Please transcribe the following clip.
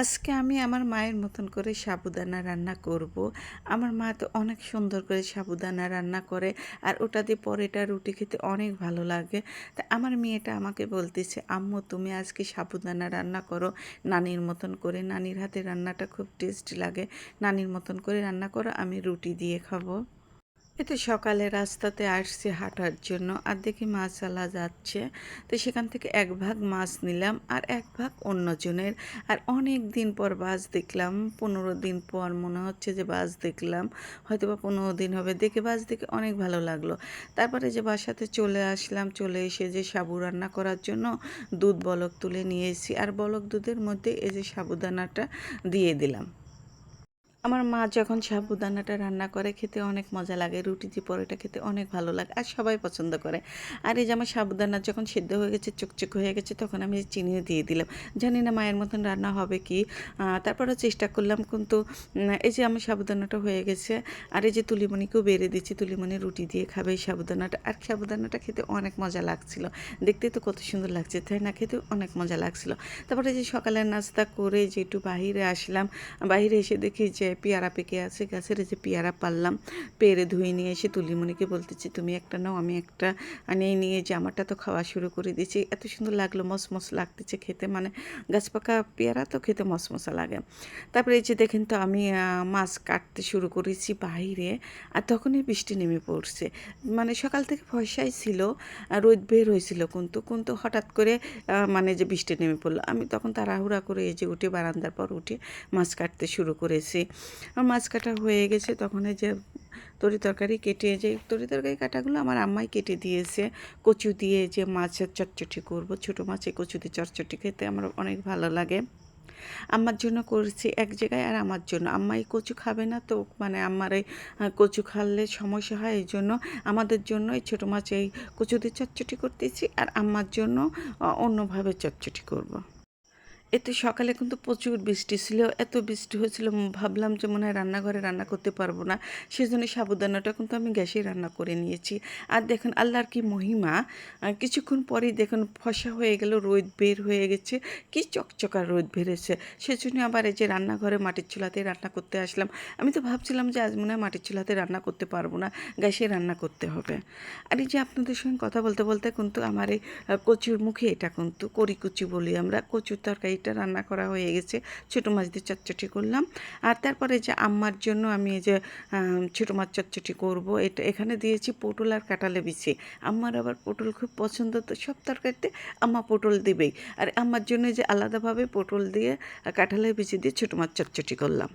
আজকে আমি আমার মায়ের মতন করে সাবুদানা রান্না করব। আমার মা তো অনেক সুন্দর করে সাবুদানা রান্না করে আর ওটা দিয়ে পরেটা, রুটি খেতে অনেক ভালো লাগে। তা আমার মেয়েটা আমাকে বলতেছে, আম্মু, তুমি আজকে সাবুদানা রান্না করো। নানির মতন করে, নানির হাতে রান্নাটা খুব টেস্ট লাগে। নানির মতন করে রান্না করো, আমি রুটি দিয়ে খাব। এতে সকালে রাস্তাতে আসছে হাঁটার জন্য, আর দেখি মাছালা যাচ্ছে। তো সেখান থেকে এক ভাগ মাছ নিলাম, আর এক ভাগ অন্যজনের। আর অনেক দিন পর বাস দেখলাম, পনেরো দিন পর মনে হচ্ছে যে বাস দেখলাম। হয়তো বা পনেরো দিন হবে, দেখে বাস দেখে অনেক ভালো লাগল। তারপরে যে বাসাতে চলে আসলাম, চলে এসে যে সাবু রান্না করার জন্য দুধ বলক তুলে নিয়ে এসেছি। আর বলক দুধের মধ্যে এই যে সাবুদানাটা দিয়ে দিলাম। আমার মা যখন সাবুদানাটা রান্না করে, খেতে অনেক মজা লাগে। রুটি দিয়ে পরোটা খেতে অনেক ভালো লাগে আর সবাই পছন্দ করে। আর এই যে আমার সাবুদানা যখন সেদ্ধ হয়ে গেছে, চকচক হয়ে গেছে, তখন আমি চিনিও দিয়ে দিলাম। জানি না মায়ের মতন রান্না হবে কি। তারপরে চেষ্টা করলাম কিন্তু এই যে আমার সাবুদানাটা হয়ে গেছে আর এই যে তুলিমণিকেও বেড়ে দিচ্ছি তুলিমণি রুটি দিয়ে খাবে এই সাবুদানাটা। আর সাবুদানাটা খেতে অনেক মজা লাগছিল। দেখতে তো কত সুন্দর লাগছে, তাই না? খেতে অনেক মজা লাগছিল। তারপরে যে সকালের নাস্তা করে যে একটু বাহিরে আসলাম, বাহিরে এসে দেখি যে পেয়ারা পেকে আছে, গাছের যে পেয়ারা পারলাম পেরে ধুয়ে নিয়ে এসে তুলিমণিকে বলতেছি, তুমি একটা নাও, আমি একটা নিয়ে নিয়ে আমারটা তো খাওয়া শুরু করে দিয়েছি। এত সুন্দর লাগল মসমস লাগতেছে খেতে মানে গাছ পাকা পেয়ারা তো খেতে মসমসা লাগে। তারপরে এই যে দেখেন তো আমি মাছ কাটতে শুরু করেছি বাইরে, আর তখনই বৃষ্টি নেমে পড়ছে। মানে সকাল থেকে ফয়সাই ছিল রোদ বের হয়েছিল কিন্তু কিন্তু হঠাৎ করে মানে যে বৃষ্টি নেমে পড়ল, আমি তখন তাড়াহুড়া করে এই যে উঠে বারান্দার পর উঠে মাছ কাটতে শুরু করেছি। মাছ কাটা হয়ে গেছে, তখন এই যে তরি তরকারি কেটে যে তরি তরকারি কাটাগুলো আমার আম্মাই কেটে দিয়েছে। কচু দিয়ে যে মাছের চটচটি করব, ছোটো মাছে কচু দিয়ে চটচটি খেতে আমার অনেক ভালো লাগে। আমার জন্য করেছি এক জায়গায় আর আমার জন্য। আম্মাই কচু খাবে না তো মানে আমার এই কচু খালে সমস্যা হয়, এই জন্য আমাদের জন্য এই ছোটো মাছ এই কচু দিয়ে চটচটি করতেছি আর আম্মার জন্য অন্যভাবে চটচটি করব। এতে সকালে কিন্তু প্রচুর বৃষ্টি ছিল, এত বৃষ্টি হয়েছিল ভাবলাম যে মনে হয় রান্নাঘরে রান্না করতে পারব না। সেজন্য সাবুদানাটা কিন্তু আমি গ্যাসেই রান্না করে নিয়েছি। আর দেখুন, আল্লাহর কি মহিমা কিছুক্ষণ পরেই দেখুন, ফসা হয়ে গেল, রোদ বের হয়ে গেছে, কি চকচকা রোদ বেড়েছে সেজন্য আবার এই যে রান্নাঘরে মাটির চুলাতে রান্না করতে আসলাম। আমি তো ভাবছিলাম যে আজ মনে হয় মাটির চুলাতে রান্না করতে পারব না, গ্যাসে রান্না করতে হবে। আর এই যে আপনাদের সঙ্গে কথা বলতে বলতে কিন্তু আমার এই কচুর মুখে এটা কিন্তু করি কুচি বলি আমরা, কচুর তরকারি এটা রান্না করা হয়ে গেছে। ছোটো মাছ দিয়ে চটচটি করলাম। আর তারপরে যে আম্মার জন্য আমি এই যে ছোটো মাছ চটচটি করব। এটা এখানে দিয়েছি পটল আর কাঁটালে বিছে আম্মার আবার পটল খুব পছন্দ, তো সব তরকারিতে আম্মা পটল দিবেই। আর আম্মার জন্য যে আলাদাভাবে পটল দিয়ে কাঁঠালের বিছে দিয়ে ছোটো মাছ চটচটি করলাম।